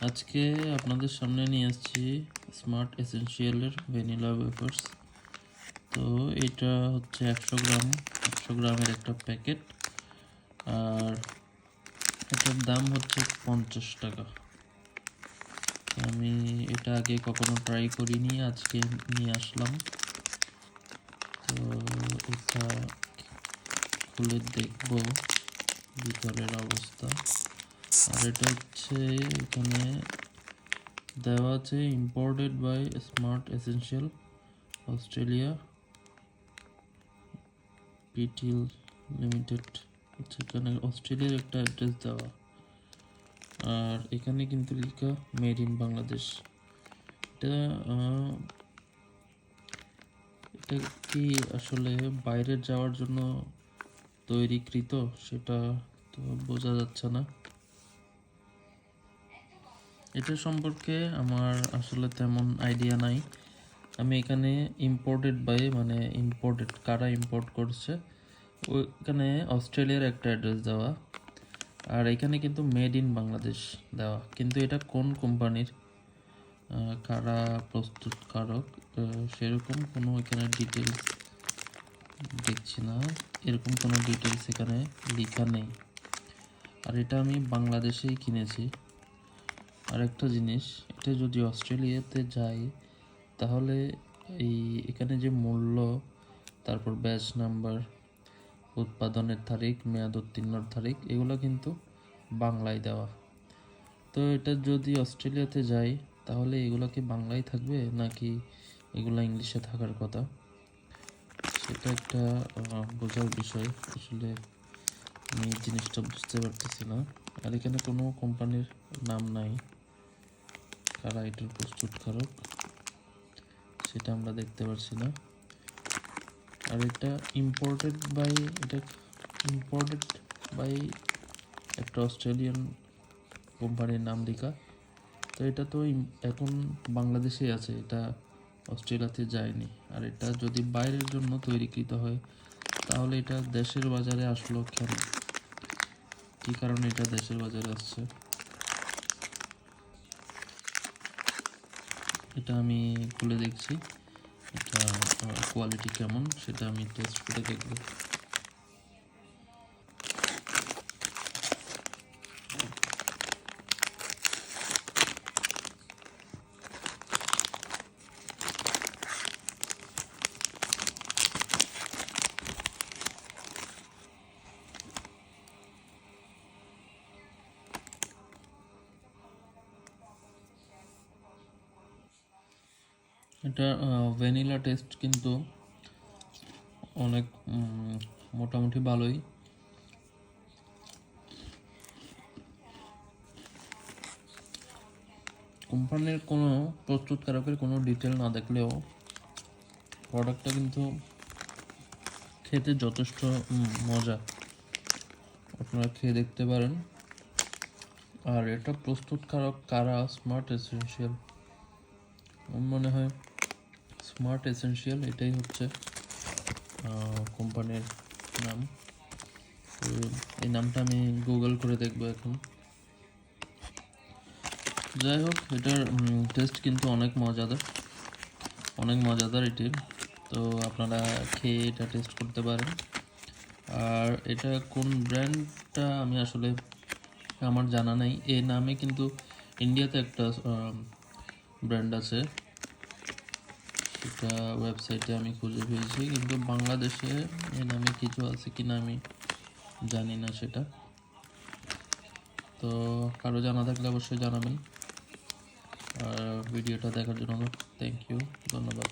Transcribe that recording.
আজকে আপনাদের সামনে নিয়ে আসছি স্মার্ট এসেনশিয়ালের ভ্যানিলা ওয়েফার্স তো এটা হচ্ছে একশো গ্রাম, একশো গ্রামের একটা প্যাকেট। আর এটার দাম হচ্ছে পঞ্চাশ টাকা। আমি এটা আগে কখনো ট্রাই করিনি, আজকে নিয়ে আসলাম। তো এটা খুলে দেখব ভিতরের অবস্থা। আর এটা হচ্ছে এখানে দেওয়া আছে imported by smart essential Australia পিটিল limited হচ্ছে এখানে অস্ট্রেলিয়ার একটা অ্যাড্রেস দেওয়া। আর এখানে কিন্তু লেখা মেড ইন বাংলাদেশ এটা এটা কি আসলে বাইরে যাওয়ার জন্য তৈরিকৃত? সেটা তো বোঝা যাচ্ছে না। এটা সম্পর্কে আমার আসলে তেমন আইডিয়া নাই। আমি এখানে ইম্পোর্টেড বাই মানে ইম্পোর্টেড কারা ইম্পোর্ট করছে, ওইখানে অস্ট্রেলিয়ার একটা অ্যাড্রেস দেওয়া। আর এখানে কিন্তু মেড ইন বাংলাদেশ দেওয়া। কিন্তু এটা কোন কোম্পানির কারা প্রস্তুতকারক সেরকম কোনো এখানে ডিটেলস দেখছি না। এরকম কোনো ডিটেলস এখানে লেখা নেই। আর এটা আমি বাংলাদেশেই কিনেছি। আর একটা জিনিস, এটা যদি অস্ট্রেলিয়াতে যাই, তাহলে এই এখানে যে মূল্য, তারপর ব্যাচ নাম্বার, উৎপাদনের তারিখ, মেয়াদ উত্তীর্ণর তারিখ, এগুলো কিন্তু বাংলায় দেওয়া। তো এটা যদি অস্ট্রেলিয়াতে যাই, তাহলে এগুলো কি বাংলায় থাকবে, নাকি এগুলো ইংলিশে থাকার কথা? সেটা একটা বোঝার বিষয়। আসলে আমি জিনিসটা বুঝতে পারতেছি না। আর এখানে কোনো কোম্পানির নাম নাই। কারা এটার প্রস্তুতকারক সেটা আমরা দেখতে পারছি না। আর এটা ইম্পোর্টেড বাই এটা ইম্পোর্টেড বাই একটা অস্ট্রেলিয়ান কোম্পানির নাম লেখা। তো এটা তো এখন বাংলাদেশেই আছে, এটা অস্ট্রেলিয়াতে যায়নি। আর এটা যদি বাইরের জন্য তৈরিকৃত হয়, তাহলে এটা দেশের বাজারে আসলো কেন? কি কারণে এটা দেশের বাজারে আসছে? এটা আমি খুলে দেখছি। এটা কোয়ালিটি কেমন সেটা আমি টেস্ট করে দেখব। এটা ভ্যানিলা টেস্ট কিন্তু অনেক মোটামুটি ভালোই। কোম্পানির কোনো প্রস্তুতকারকের কোনো ডিটেল না দেখলেও প্রোডাক্টটা কিন্তু খেতে যথেষ্ট মজা। আপনারা খেয়ে দেখতে পারেন। আর এটা প্রস্তুতকারক কারা? স্মার্ট এসেন্সিয়াল মনে হয় স্মার্ট এসেনশিয়াল এটাই হচ্ছে কোম্পানির নাম। তো এই নামটা আমি গুগল করে দেখব এখন। যাই হোক, এটার টেস্ট কিন্তু অনেক মজাদার। অনেক মজাদার এটির তো আপনারা খেয়ে এটা টেস্ট করতে পারেন। আর এটা কোন ব্র্যান্ডটা আমি আসলে আমার জানা নেই। এই নামে কিন্তু ইন্ডিয়াতে একটা ব্র্যান্ড আছে। সেটা ওয়েবসাইটে আমি খুঁজে পেয়েছি, কিন্তু বাংলাদেশে এ নামে কিছু আছে কি না আমি জানি না সেটা। তো কারও জানা থাকলে অবশ্যই জানাবেন। আর ভিডিওটা দেখার জন্য থ্যাংক ইউ ধন্যবাদ।